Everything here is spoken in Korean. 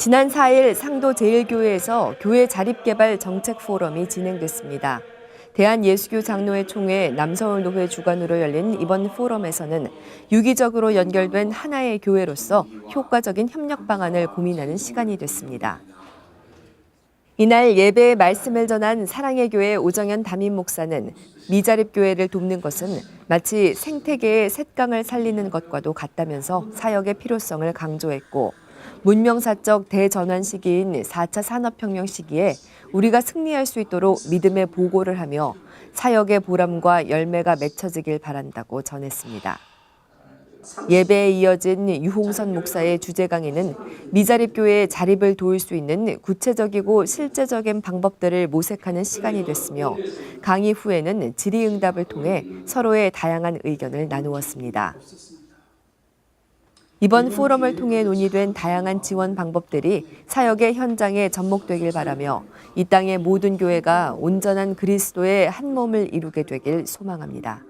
지난 4일 상도 제일교회에서 교회 자립개발 정책 포럼이 진행됐습니다. 대한예수교 장로회 총회 남서울 노회 주관으로 열린 이번 포럼에서는 유기적으로 연결된 하나의 교회로서 효과적인 협력 방안을 고민하는 시간이 됐습니다. 이날 예배의 말씀을 전한 사랑의 교회 오정현 담임 목사는 미자립 교회를 돕는 것은 마치 생태계의 셋강을 살리는 것과도 같다면서 사역의 필요성을 강조했고 문명사적 대전환 시기인 4차 산업혁명 시기에 우리가 승리할 수 있도록 믿음의 보고를 하며 사역의 보람과 열매가 맺혀지길 바란다고 전했습니다. 예배에 이어진 유홍선 목사의 주제 강의는 미자립 교회의 자립을 도울 수 있는 구체적이고 실제적인 방법들을 모색하는 시간이 됐으며 강의 후에는 질의응답을 통해 서로의 다양한 의견을 나누었습니다. 이번 포럼을 통해 논의된 다양한 지원 방법들이 사역의 현장에 접목되길 바라며 이 땅의 모든 교회가 온전한 그리스도의 한 몸을 이루게 되길 소망합니다.